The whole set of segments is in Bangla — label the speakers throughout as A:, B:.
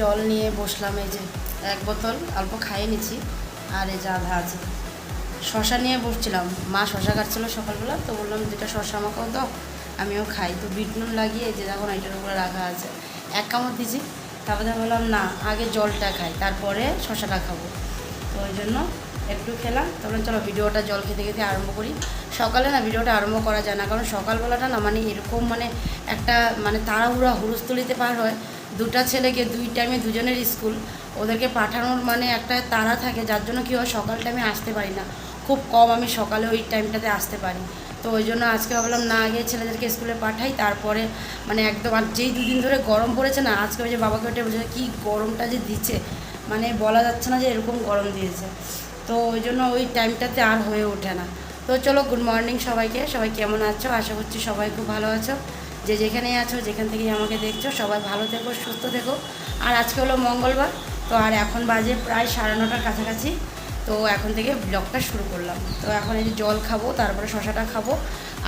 A: জল নিয়ে বসলাম এই যে এক বোতল, অল্প খাইয়ে নিচ্ছি। আর এই যে আধা আছে। শশা নিয়ে বসছিলাম। মা শশা কাটছিল সকালবেলা, তো বললাম যেটা শশা আমাকেও দাও, আমিও খাই। তো বিট নুন লাগিয়ে যে দেখুন এটার উপরে রাখা আছে। এক কামড় দিয়েছি। তারপরে বললাম, না, আগে জলটা খাই, তারপরে শশাটা খাব। তো ওই জন্য একটু খেলাম। তারপরে চলো ভিডিওটা জল খেতে খেতে আরম্ভ করি। সকালে না ভিডিওটা আরম্ভ করা যায় না, কারণ সকালবেলাটা না মানে এরকম মানে একটা মানে তাড়াহুড়া হুড়স্থলিতে পার হয়। দুটা ছেলেকে দুই টাইমে দুজনের স্কুল ওদেরকে পাঠানোর মানে একটা তাড়া থাকে, যার জন্য কী হয় সকাল টাইমে আসতে পারি না। খুব কম আমি সকালে ওই টাইমটাতে আসতে পারি। তো ওই জন্য আজকে ভাবলাম না আগে ছেলেদেরকে স্কুলে পাঠাই, তারপরে মানে একদম আর যেই দুদিন ধরে গরম পড়েছে না, আজকে ওই যে বাবাকে ওটা বলছে, কী গরমটা যে দিচ্ছে? মানে বলা যাচ্ছে না যে এরকম গরম দিয়েছে। তো ওই জন্য ওই টাইমটাতে আর হয়ে ওঠে না। তো চলো গুড মর্নিং সবাইকে। সবাই কেমন আছো? আশা করছি সবাই খুব ভালো আছো। যে যেখানে আছো, যেখান থেকেই আমাকে দেখছ, সবাই ভালো থেকো, সুস্থ থেকো। আর আজকে হলো মঙ্গলবার, তো আর এখন বাজে প্রায় সাড়ে নটার কাছাকাছি। তো এখন থেকে ব্লগটা শুরু করলাম। তো এখন এই জল খাব, তারপরে শশাটা খাব,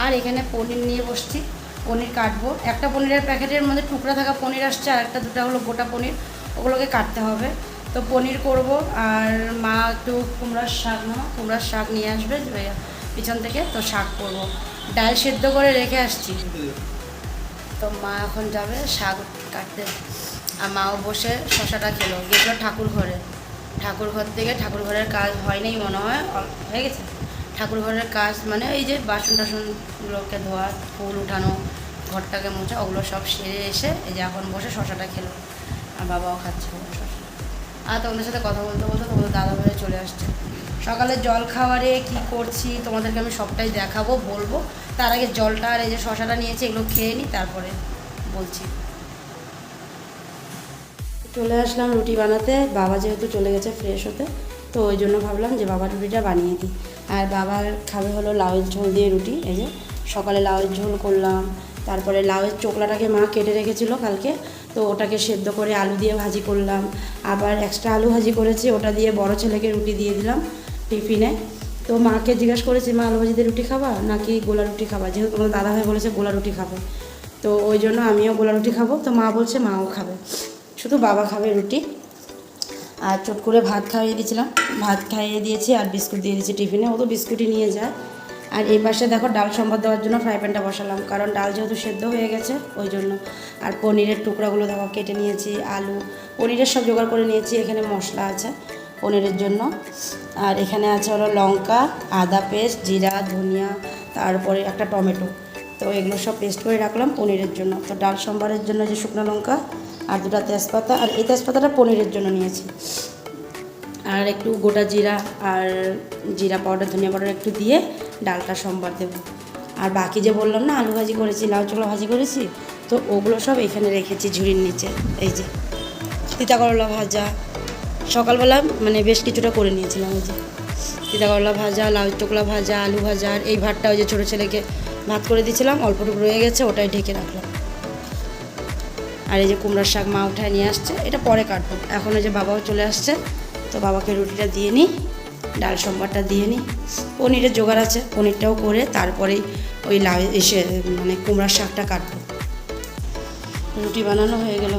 A: আর এখানে পনির নিয়ে বসছি। পনির কাটবো। একটা পনিরের প্যাকেটের মধ্যে টুকরা থাকা পনির আসছে, আর একটা দুটা হলো গোটা পনির, ওগুলোকে কাটতে হবে। তো পনির করব, আর মা একটু কুমড়ার শাক না কুমড়ার শাক নিয়ে আসবে পিছন থেকে তো শাক করব। ডাল সেদ্ধ করে রেখে আসছি। তো মা এখন যাবে, শাক কাটতে। আর মাও বসে শশাটা খেলো। গেছিল ঠাকুর ঘরে ঠাকুর ঘর থেকে ঠাকুর ঘরের কাজ হয়নি মনে হয় হয়ে গেছে? ঠাকুর ঘরের কাজ মানে এই যে বাসন টাসনগুলোকে ধোয়া, ফুল উঠানো, ঘরটাকে মোছা, ওগুলো সব সেরে এসে এই যে এখন বসে শশাটা খেলো। আর বাবাও খাচ্ছে আর তোমাদের সাথে কথা বলতে বলতে তোমাদের দাদা ভাই চলে আসছে। সকালে জল খাওয়ারে কি করছি, তোমাদেরকে আমি সবটাই দেখাবো, বলব। তার আগে জলটা আর এই যে শশাটা নিয়েছি, এগুলো খেয়ে নিই তারপরে বলছি। চলে আসলাম রুটি বানাতে, বাবা যেহেতু চলে গেছে ফ্রেশ হতে, তো ওই জন্য ভাবলাম যে বাবার রুটিটা বানিয়ে দিই। আর বাবার খাবে হলো লাউয়ের ঝোল দিয়ে রুটি, এই যে সকালে লাউয়ের ঝোল করলাম, তারপরে লাউয়ের চোকলাটাকে মা কেটে রেখেছিল কালকে, তো ওটাকে সেদ্ধ করে আলু দিয়ে ভাজি করলাম। আবার এক্সট্রা আলু ভাজি করেছি, ওটা দিয়ে বড় ছেলেকে রুটি দিয়ে দিলাম টিফিনে। তো মাকে জিজ্ঞেস করেছি, মা আলু ভাজি দিয়ে রুটি খাবা নাকি গোলা রুটি খাবা? যেহেতু তোমার দাদা ভাই বলেছে গোলা রুটি খাবে। তো ওই জন্য আমিও গোলা রুটি খাব। তো মা বলছে, মাও খাবে। শুধু বাবা খাবে রুটি। আর চট করে ভাত খাইয়ে দিয়েছিলাম। ভাত খাইয়ে দিয়েছি আর বিস্কুট দিয়ে দিয়েছি টিফিনে। ও তো বিস্কুটই নিয়ে যায়। আর এই পাশে দেখো ডাল সম্বাদ দেওয়ার জন্য ফ্রাই প্যানটা বসালাম। কারণ ডাল যেহেতু সেদ্ধ হয়ে গেছে, ওই জন্য। আর পনিরের টুকরাগুলো দেখো কেটে নিয়েছি, আলু। পনিরের সব জোগাড় করে নিয়েছি, এখানে মশলা আছে। পনিরের জন্য। আর এখানে আছে হলো লঙ্কা, আদা পেস্ট, জিরা, ধনিয়া, তারপরে একটা টমেটো। তো এগুলো সব পেস্ট করে রাখলাম পনিরের জন্য। তো ডাল সম্বারের জন্য যে শুকনো লঙ্কা আর দুটো তেজপাতা, আর এই তেজপাতাটা পনিরের জন্য নিয়েছি। আর একটু গোটা জিরা আর জিরা পাউডার, ধনিয়া পাউডার একটু দিয়ে ডালটা সম্বার দেবো। আর বাকি যে বললাম না, আলু ভাজি করেছি, লাউ চোখলা ভাজি করেছি, তো ওগুলো সব এখানে রেখেছি ঝুড়ির নিচে। এই যে তিতা করলা ভাজা সকালবেলা মানে বেশ কিছুটা করে নিয়েছিলাম ওই যে তিতা করলা ভাজা, লাউ চোখলা ভাজা, আলু ভাজা, আর এই ভাতটা ওই যে ছোটো ছেলেকে ভাত করে দিয়েছিলাম অল্পটুকু রয়ে গেছে, ওটাই ঢেকে রাখলাম। আর এই যে কুমড়ার শাক মা উঠায় নিয়ে আসছে, এটা পরে কাটবো। এখন ওই যে বাবাও চলে আসছে, তো বাবাকে রুটিটা দিয়ে নিই, ডাল সম্বারটা দিয়ে নিই। পনিরের জোগাড় আছে, পনিরটাও করে তারপরেই ওই লাউ এসে মানে কুমড়ার শাকটা কাটবো। রুটি বানানো হয়ে গেল,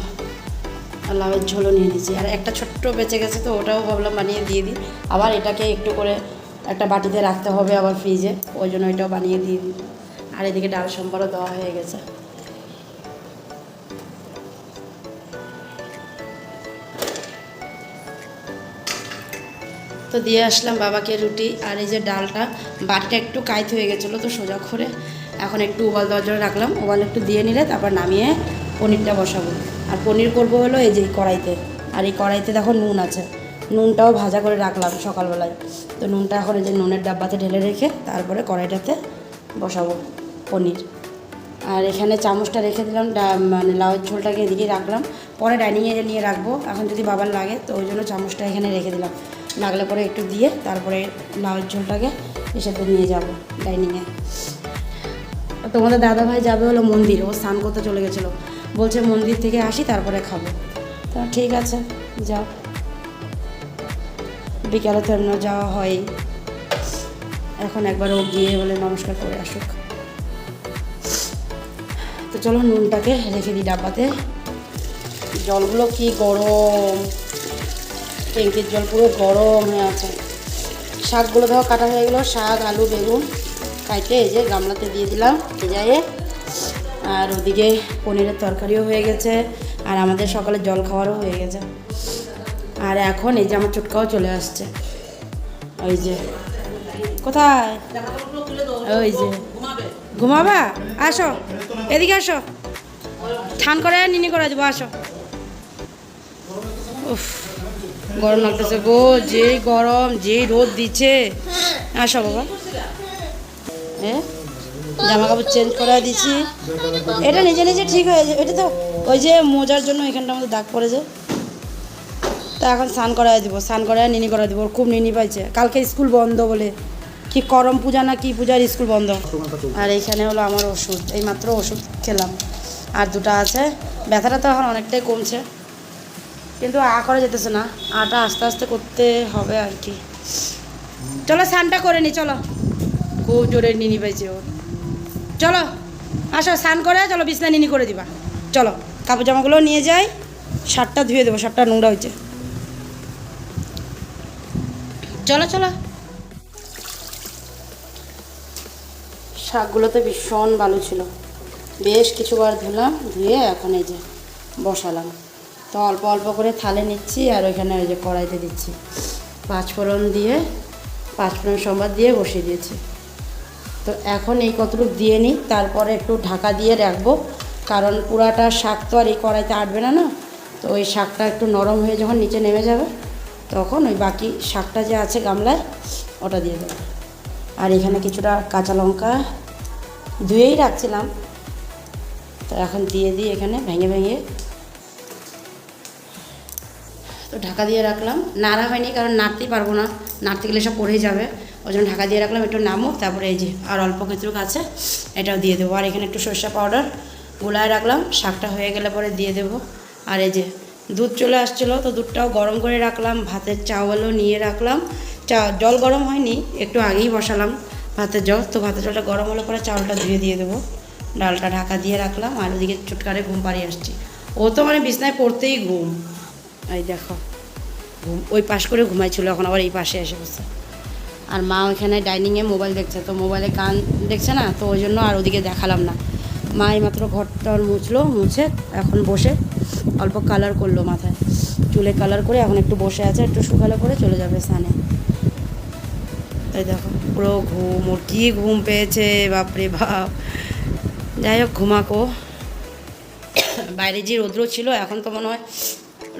A: আর লাউয়ের ঝোলও নিয়ে নিয়েছি। আর একটা ছোট্ট বেঁচে গেছে তো ওটাও ভাবলাম বানিয়ে দিয়ে দিই। আবার এটাকে একটু করে একটা বাটিতে রাখতে হবে আবার ফ্রিজে, ওই জন্য এটাও বানিয়ে দিয়ে দিই। আর এদিকে ডাল সম্বারও দেওয়া হয়ে গেছে। তো দিয়ে আসলাম বাবাকে রুটি আর এই যে ডালটা, বাটিটা একটু কাইত হয়ে গেছিল তো সোজা করে। এখন একটু উবাল দেওয়ার জন্য রাখলাম, উবাল একটু দিয়ে নিলে তারপর নামিয়ে পনিরটা বসাবো। আর পনির করব হলো এই যে কড়াইতে। আর এই কড়াইতে দেখো নুন আছে। নুনটাও ভাজা করে রাখলাম সকালবেলায়। তো নুনটা এখন এই যে নুনের ডাব্বাতে ঢেলে রেখে তারপরে কড়াইটাতে বসাবো পনির। আর এখানে চামচটা রেখে দিলাম মানে লাউয়ের ঝোলটাকে এদিকে রাখলাম। পরে ডাইনিংয়ে নিয়ে রাখব, এখন যদি বাবার লাগে, তো ওই জন্য চামচটা এখানে রেখে দিলাম। লাগলে পরে একটু দিয়ে তারপরে লাউয়ের ঝোলটাকে এসাথে নিয়ে যাব ডাইনিংয়ে তোমাদের দাদা ভাই যাবে হলো মন্দির, ও স্নান করতে চলে গেছিল। বলছে মন্দির থেকে আসি, তারপরে খাব। তো ঠিক আছে, যাও। বিকালে তো এমন যাওয়া হয় এখন একবার ও গিয়ে বলে নমস্কার করে আসুক। তো চলো নুনটাকে রেখে দিই ডাব্বাতে। জলগুলো কি গরম? ট্যাঙ্কির জল পুরো গরম হয়ে আছে। শাকগুলো ধরো কাটা হয়ে গেলো, শাক, আলু, বেগুন। কাইটে এই যে গামলাতে দিয়ে দিলাম যায় আর ওদিকে পনিরের তরকারিও হয়ে গেছে। আর আমাদের সকালে জল খাওয়ারও হয়ে গেছে। আর এখন এই যে আমার চুটকাও চলে আসছে। ওই যে। কোথায়? ওই যে। ঘুমাবা? আসো। এদিকে আসো। ঠান করে নিনি করে দেবো, আসো। উফ, গরম লাগতেছে গো, যেই গরম, যেই রোদ দিচ্ছে। আসো বাবা। হ্যাঁ জামা কাপড় চেঞ্জ করে দিছি। এটা নিজে নিজে ঠিক হয়ে যাবে এটা তো ওই যে মোজার জন্য এখানটা আমাদের দাগ পড়েছে। তা এখন স্নান করাই দিব, স্নান করাই নিনি করাই দিব খুব নিনি পাইছে। কালকে স্কুল বন্ধ বলে। কি করম পূজা না কি পূজার স্কুল বন্ধ? আর এইখানে হলো আমার ওষুধ এই মাত্র ওষুধ খেলাম। আর দুটো আছে, ব্যথাটা তো এখন অনেকটাই কমছে। কিন্তু আ করা যেতেছে না, আটা আস্তে আস্তে করতে হবে আর কি। চলো স্নানটা করে নি, চলো। খুব জোরে নিনি পাইছে ওর চলো, আসো স্নান করে চলো বিছনা নিনি করে দিবা। চলো। কাপড় জামাগুলো নিয়ে যাই শার্টটা ধুয়ে দেবো শার্টটা নোংরা হয়েছে। চলো চলো। শাকগুলোতে ভীষণ ভালো ছিল। বেশ কিছুবার ধুলাম ধুয়ে এখন এই যে বসালাম। তো অল্প অল্প করে থালে নিচ্ছি আর ওইখানে ওই যে কড়াইতে দিচ্ছি। পাঁচফোড়ন দিয়ে পাঁচফোড়ন সম্বাদ দিয়ে বসিয়ে দিয়েছি। তো এখন এই কতটুকু দিয়ে নিই তারপরে একটু ঢাকা দিয়ে রাখব। কারণ পুরাটা শাক তো আর এই কড়াইতে আটবে না না? তো ওই শাকটা একটু নরম হয়ে যখন নিচে নেমে যাবে, তখন ওই বাকি শাকটা যে আছে গামলায়, ওটা দিয়ে দেবো। আর এখানে কিছুটা কাঁচা লঙ্কা ধুয়েই রাখছিলাম। তো এখন দিয়ে দিই এখানে ভেঙে ভেঙে তো ঢাকা দিয়ে রাখলাম। নাড়া হয়নি কারণ নাড়তেই পারব না, নাড়তে গেলে সব পড়েই যাবে। ওই জন্য ঢাকা দিয়ে রাখলাম, একটু নামুক তারপরে এই যে আর অল্প কিছু আছে, এটাও দিয়ে দেবো। আর এখানে একটু সর্ষে পাউডার গুলায় রাখলাম, শাকটা হয়ে গেলে পরে দিয়ে দেবো। আর এই যে দুধ চলে আসছিল, তো দুধটাও গরম করে রাখলাম, ভাতের চাউলও নিয়ে রাখলাম। চা, জল গরম হয়নি, একটু আগেই বসালাম ভাতের জল, তো ভাতের জলটা গরম হলে পরে চাউলটা ধুয়ে দিয়ে দেবো। ডালটা ঢাকা দিয়ে রাখলাম, আর ওদিকে চুটকারে ঘুম পাড়িয়ে আসছি। ও তো মানে বিছনায় পড়তেই ঘুম। এই দেখো, ঘুম, ওই পাশ করে ঘুমাইছিল, এখন আবার এই পাশে এসে বসে। আর মা ওইখানে ডাইনিংয়ে মোবাইল দেখছে, তো মোবাইলে গান দেখছে না, তো ওই জন্য আর ওদিকে দেখালাম না। মা এইমাত্র ঘরটার মুছলো, মুছে এখন বসে অল্প কালার করল মাথায়। চুলে কালার করে এখন একটু বসে আছে, একটু শুকালে করে চলে যাবে স্নানে। এই দেখো, পুরো ঘুম, ওর কী ঘুম পেয়েছে, বাপরে বাপ। যাই হোক, ঘুমাকো। বাইরে যে রৌদ্র ছিল, এখন তো মনে হয়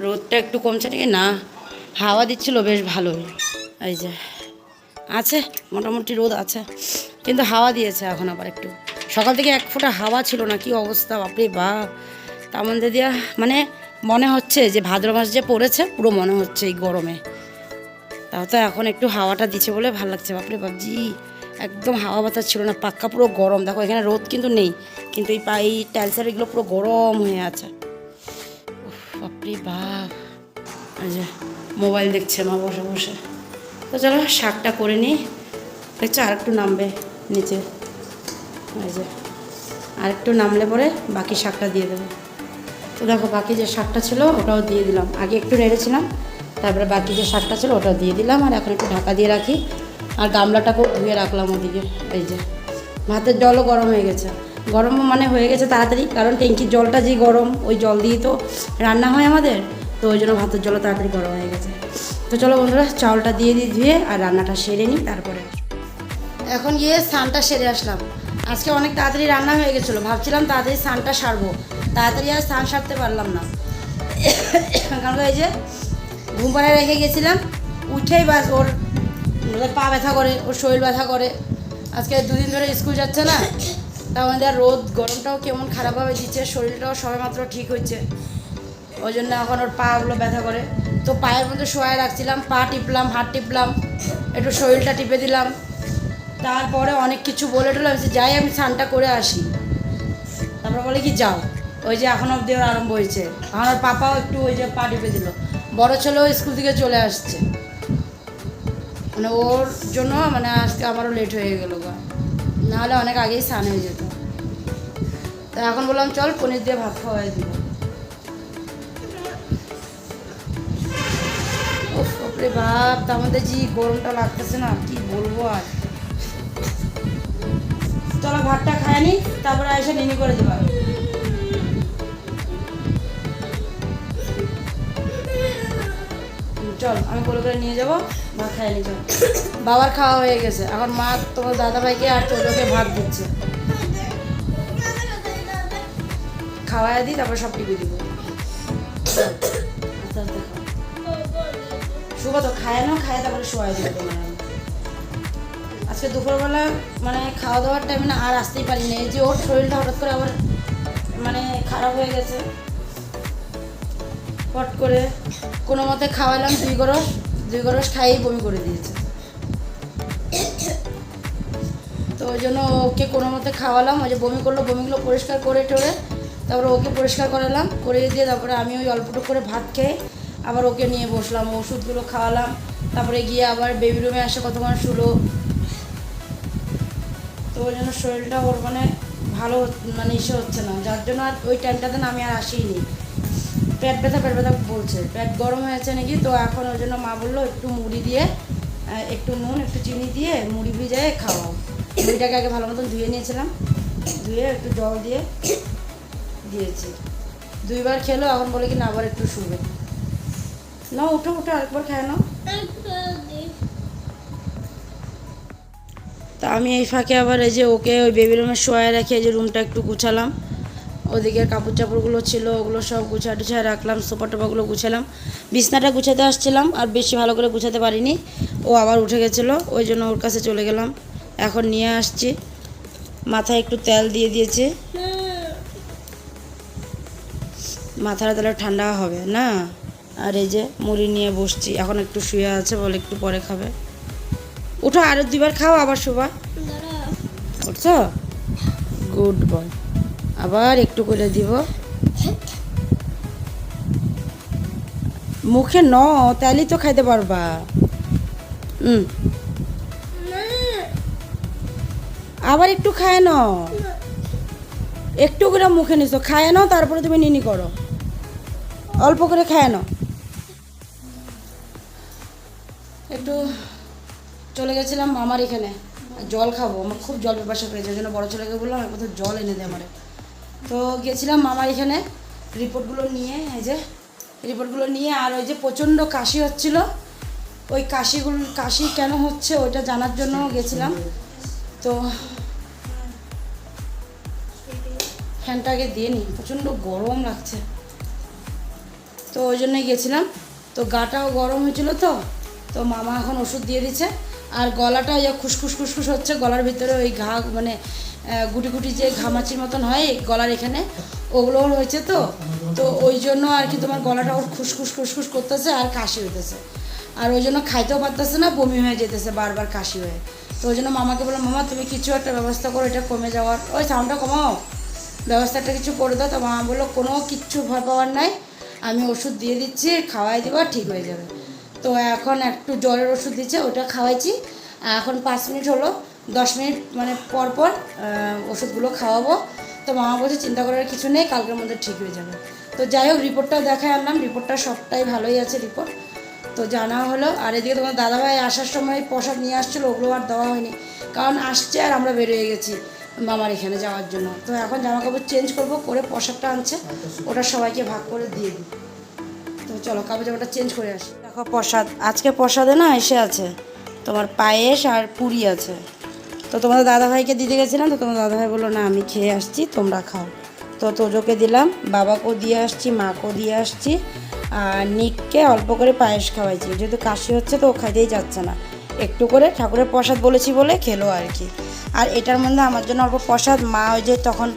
A: রোদটা একটু কমছে নাকি? না, হাওয়া দিচ্ছিল, বেশ ভালোই। এই যে, আছে, মোটামুটি রোদ আছে, কিন্তু হাওয়া দিয়েছে এখন আবার একটু। সকাল থেকে এক ফোঁটা হাওয়া ছিল না, কি অবস্থা, বাপরে বাপ। তার মধ্যে দিয়া মানে মনে হচ্ছে যে ভাদ্র মাস যে পড়েছে, পুরো মনে হচ্ছে এই গরমে। তাও তো এখন একটু হাওয়াটা দিচ্ছে বলে ভালো লাগছে, বাপরে বাপজি একদম হাওয়া বাতাস ছিল না, পাক্কা পুরো গরম। দেখো, এখানে রোদ কিন্তু নেই, কিন্তু এই পাই টাইলসের এগুলো পুরো গরম হয়ে আছে। বাপরে বাপ। মোবাইল দেখছে মা বসে বসে। তো চলো, শাকটা করে নিই, দেখছ আর একটু নামবে নিচে। এই যে আর একটু নামলে পরে বাকি শাকটা দিয়ে দেবো। তো দেখো, বাকি যে শাকটা ছিল, ওটাও দিয়ে দিলাম। আগে একটু নেড়েছিলাম তারপরে বাকি যে শাকটা ছিল, ওটাও দিয়ে দিলাম। আর এখন একটু ঢাকা দিয়ে রাখি। আর গামলাটাকেও ধুয়ে রাখলাম ওদিকে, এই যে। ভাতের জলও গরম হয়ে গেছে। গরম মানে হয়ে গেছে তাড়াতাড়ি, কারণ ট্যাঙ্কির জলটা যে গরম, ওই জল দিয়েই তো রান্না হয় আমাদের। তো ওই জন্য ভাতের জলও তাড়াতাড়ি গরম হয়ে গেছে। তো চলো বন্ধুরা, চাউলটা দিয়ে দিই ধুয়ে, আর রান্নাটা সেরে নিই, তারপরে এখন গিয়ে স্নানটা সেরে আসলাম। আজকে অনেক তাড়াতাড়ি রান্না হয়ে গেছিল। ভাবছিলাম তাড়াতাড়ি স্নানটা সারবো। তাড়াতাড়ি আর স্নান সারতে পারলাম না। কারণ এই যে ঘুম পাড়ায় রেখে গেছিলাম, উঠেই বাস ওর পা ব্যথা করে, ওর শরীর ব্যথা করে। আজকে দুদিন ধরে স্কুল যাচ্ছে না মধ্যে আর রোদ, গরমটাও কেমন খারাপভাবে দিচ্ছে, শরীরটাও সবেমাত্র ঠিক হচ্ছে। ওই জন্য এখন ওর পাগুলো ব্যথা করে। তো পায়ের মধ্যে শোয়ায় রাখছিলাম, পা টিপলাম, হাত টিপলাম, একটু শরীরটা টিপে দিলাম। তারপরে অনেক কিছু বলে টলে, আমি যাই, আমি স্নানটা করে আসি। তারপরে বলে কি, যাও। ওই যে এখন অবধি ওর আরম্ভ হয়েছে। আমার পাপাও একটু ওই যে পা ডুবে দিল। বড় ছেলেও স্কুল থেকে চলে আসছে। মানে ওর জন্য মানে আজকে আমারও লেট হয়ে গেল নাহলে অনেক আগেই স্নান হয়ে যেত। তা এখন বললাম, চল, পনির দিয়ে ভাত খাওয়াই দিব। বাপরে বাপ আমাদের যে গরমটা লাগতেছে না, কি বলব আর? নি তারপরে এসে নিনি করে দেবা চল, আমি কোলে করে নিয়ে যাব ভাত খাই নি চল বাবার খাওয়া হয়ে গেছে। এখন মা তোমার দাদা ভাইকে আর তোদেরকে ভাত দিচ্ছে। খাওয়াই দিই, তারপর সব টিপে দিব। আস্তে আস্তে খাও। শুভ তো খায় না খায় তারপরে শোয়াই দিবে তোমার। আজকে দুপুরবেলা মানে খাওয়া দাওয়ার টাইমে না আর আসতেই পারি না এই যে ওর শরীরটা হঠাৎ করে আবার মানে খারাপ হয়ে গেছে। পট করে কোনো মতে খাওয়ালাম দুই গরস দুই গরস খাইয়েই বমি করে দিয়েছে। তো ওই জন্য ওকে কোনো মতে খাওয়ালাম, ওই যে বমি করল, বমিগুলো পরিষ্কার করে টোরে, তারপরে ওকে পরিষ্কার করালাম করে দিয়ে তারপরে আমি ওই অল্পটুকু করে ভাত খেয়ে আবার ওকে নিয়ে বসলাম, ওষুধগুলো খাওয়ালাম। তারপরে গিয়ে আবার বেবি রুমে এসে কতক্ষণ শুলো তো ওই জন্য শরীরটা ওর মানে ভালো মানে ইসে হচ্ছে না। যার জন্য আর ওই টাইমটাতে না আমি আর আসিনি। পেট ব্যথা পেট ব্যথা বলছে। পেট গরম হয়েছে নাকি? তো এখন ওই জন্য মা বলল একটু মুড়ি দিয়ে একটু নুন, একটু চিনি দিয়ে মুড়ি ভিজায় খাওয়াও। মুড়িটাকে আগে ভালো মতন ধুয়ে নিয়েছিলাম। ধুয়ে একটু জল দিয়ে দিয়েছি। দুইবার খেলো, এখন বলে কি না, আবার একটু শুবে। না উঠো উঠো, আরেকবার খায় নাও। তা আমি এই ফাঁকে আবার এই যে ওকে ওই বেবি রুমে শোয়ায় রেখে এই যে রুমটা একটু গুছালাম। ওদিকে কাপড় চাপড়গুলো ছিল, ওগুলো সব গুছা টুছায় রাখলাম সোফা টোপাগুলো গুছালাম। বিছনাটা গুছাতে আসছিলাম, আর বেশি ভালো করে গুছাতে পারিনি। ও আবার উঠে গেছিল, ওই জন্য ওর কাছে চলে গেলাম। এখন নিয়ে আসছি। মাথায় একটু তেল দিয়ে দিয়েছি। মাথাটা তাহলে ঠান্ডা হবে না? আর এই যে মুড়ি নিয়ে বসছি, এখন একটু শুয়ে আছে বলে একটু পরে খাবে। উঠো আরও দুবার খাও আবার শোবা। উঠছো গুড বয় আবার একটু করে দিব। মুখে ন তাহলেই তো খাইতে পারবা। হুম আবার একটু খায় ন। একটু করে মুখে নিছো, খায় নাও তারপরে তুমি নিনি করো। অল্প করে খায় নাও একটু চলে গেছিলাম মামার এখানে। জল খাব, আমার খুব জল পিপাসা পেয়েছে, ওই জন্য বড় ছেলেকে বললাম এক কোথাও জল এনে দে আমারে। তো গেছিলাম মামার এখানে রিপোর্টগুলো নিয়ে, এই যে, রিপোর্টগুলো নিয়ে, আর ওই যে প্রচণ্ড কাশি হচ্ছিল, ওই কাশিগুলো, কাশি কেন হচ্ছে ওইটা জানার জন্য গেছিলাম। তো ফ্যানটা আগে দিয়ে নি, প্রচণ্ড গরম লাগছে। তো ওই জন্যই গেছিলাম। তো গাটাও গরম হয়েছিল তো তো মামা এখন ওষুধ দিয়ে দিচ্ছে। আর গলাটা যে খুসখুস খুসখুস হচ্ছে, গলার ভিতরে ওই ঘা মানে গুটি গুটি যে ঘামাচির মতন হয় গলার এখানে ওগুলো হয়েছে তো। তো ওই জন্য আর কি তোমার গলাটা ওর খুসখুস খুসখুস করতেছে আর কাশি হইতেছে। আর ওই জন্য খাইতেও পারতেছে না, বমি হয়ে যেতেছে বারবার কাশি হয়ে। তো ওই জন্য মামাকে বললাম, মামা, তুমি কিছু একটা ব্যবস্থা করো, এটা কমে যাওয়ার। ওই সাউন্ডটা কমাও। ব্যবস্থাটা কিছু করে দাও। তো মামা বলল, কোনো কিচ্ছু ভয় পাওয়ার নাই। আমি ওষুধ দিয়ে দিচ্ছি, খাওয়াই দেবো ঠিক হয়ে যাবে। তো এখন একটু জ্বরের ওষুধ দিচ্ছে, ওটা খাওয়াইছি। এখন পাঁচ মিনিট হলো, দশ মিনিট মানে পর পর ওষুধগুলো খাওয়াবো। তো মামা বলছে, চিন্তা করার কিছু নেই, কালকের মধ্যে ঠিক হয়ে যাবে। তো যাই হোক, রিপোর্টটা দেখায় আনলাম, রিপোর্টটা সবটাই ভালোই আছে রিপোর্ট। তো জানা হলো, আর এদিকে তোমার দাদাভাই আসার সময় প্রসাদ নিয়ে আসছিল, ওগুলো আর দেওয়া হয়নি। কারণ আসছে আর আমরা বেরিয়ে গেছি মামার এখানে যাওয়ার জন্য। তো এখন জামা কাপড় চেঞ্জ করব করে প্রসাদটা আনছে, ওটা সবাইকে ভাগ করে দিয়ে দিই। তো চলো, কাপড় জামাটা চেঞ্জ করে আসি। দেখো প্রসাদ, আজকে প্রসাদে না এসে আছে। তোমার পায়েস আর পুরি আছে। তো তোমাদের দাদাভাইকে দিতে গেছিলাম, তো তোমার দাদাভাই বলল, না, আমি খেয়ে আসছি, তোমরা খাও। তো তোজোকে দিলাম, বাবাকেও দিয়ে আসছি, মাকেও দিয়ে আসছি, আর নিককে অল্প করে পায়েস খাওয়াইছি। যেহেতু কাশি হচ্ছে, তো ও খাইতেই যাচ্ছে না। একটু করে ঠাকুরের প্রসাদ বলেছি বলে খেলো আর কি। আর এটার মধ্যে আমার জন্য অল্প প্রসাদ, মা ওই যে তখন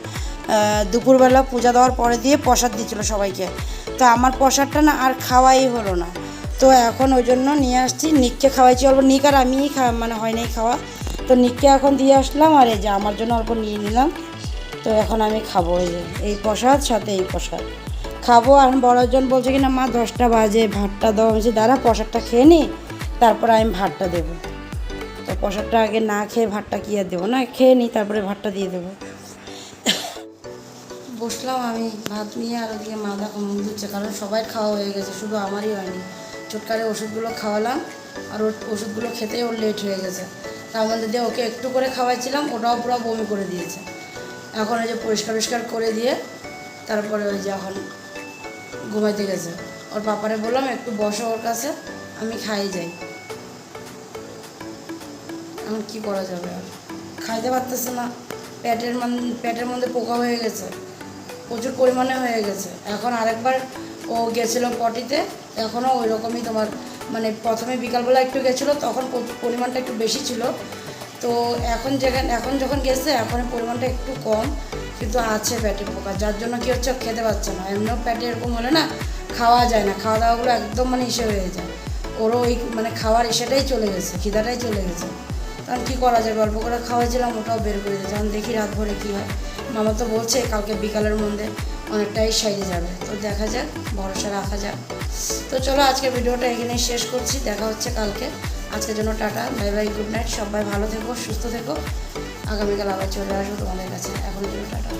A: দুপুরবেলা পূজা দেওয়ার পরে দিয়ে প্রসাদ দিচ্ছিল সবাইকে। তো আমার প্রসাদটা না আর খাওয়াই হলো না। তো এখন ওই জন্য নিয়ে আসছি। নিককে খাওয়াইছি অল্প। নিক আর আমিই খা মানে হয় নাই খাওয়া। তো নিককে এখন দিয়ে আসলাম আর এই যে আমার জন্য অল্প নিয়ে নিলাম। তো এখন আমি খাব এই যে। এই প্রসাদ সাথে এই প্রসাদ। খাব আর বড়জন বলছে কি না মা দশটা বাজে ভাতটা দাও। আমি বলছি, দাঁড়া প্রসাদটা খেয়ে নি তারপর আমি ভাতটা দেবো। তো প্রসাদটা আগে না খেয়ে ভাতটা কি আর দেবো? না খেয়ে নিই তারপরে ভাতটা দিয়ে দেবো। বসলাম আমি ভাত নিয়ে আর ওদিকে মা দেখো মুখ দিচ্ছে কারণ সবাই খাওয়া হয়ে গেছে শুধু আমারই হয়নি। চুটকারে ওষুধগুলো খাওয়ালাম আর ওর ওষুধগুলো খেতেই ওর লেট হয়ে গেছে। তার মধ্যে দিয়ে ওকে একটু করে খাওয়াইছিলাম, ওটাও পুরো বমি করে দিয়েছে। এখন ওই যে পরিষ্কার পরিষ্কার করে দিয়ে তারপরে ওই যে এখন ঘুমাইতে গেছে। ওর পাপারে বললাম, একটু বসো ওর কাছে, আমি খাই যাই। এখন কি করা যাবে আর? খাইতে পারতেছে না। পেটের মান, পেটের মধ্যে পোকা হয়ে গেছে, প্রচুর পরিমাণে হয়ে গেছে। এখন আরেকবার ও গেছিল পটিতে এখনও ওই রকমই তোমার মানে প্রথমে বিকালবেলা একটু গেছিল, তখন পরিমাণটা একটু বেশি ছিল। তো এখন যেখানে এখন যখন গেছে এখন পরিমাণটা একটু কম, কিন্তু আছে পেটে পোকা, যার জন্য কি হচ্ছে খেতে পারছে না। এমনিও পেটে এরকম হলে না, খাওয়া যায় না খাওয়া দাওয়াগুলো একদম মানে ইসে হয়ে যায়। ওরও ওই মানে খাওয়ার ইসেটাই চলে গেছে, খিদাটাই চলে গেছে। তখন কী করা যায়, গল্প করে খাওয়াইছিলাম, ওটাও বের করে দিয়েছে। এখন দেখি রাত ভরে কী হয়। মামা তো বলছে, কালকে বিকালের মধ্যে অনেকটাই সাইডে যাবে। তো দেখা যাক, ভরসা রাখা যাক। তো চলো আজকে ভিডিওটা এখানেই শেষ করছি, দেখা হচ্ছে কালকে। আজকের জন্য tata bye bye good night সবাই ভালো থেকো, সুস্থ থেকো। আগামীকাল আবার চলে আসব তোমাদের কাছে। এখন টাটা।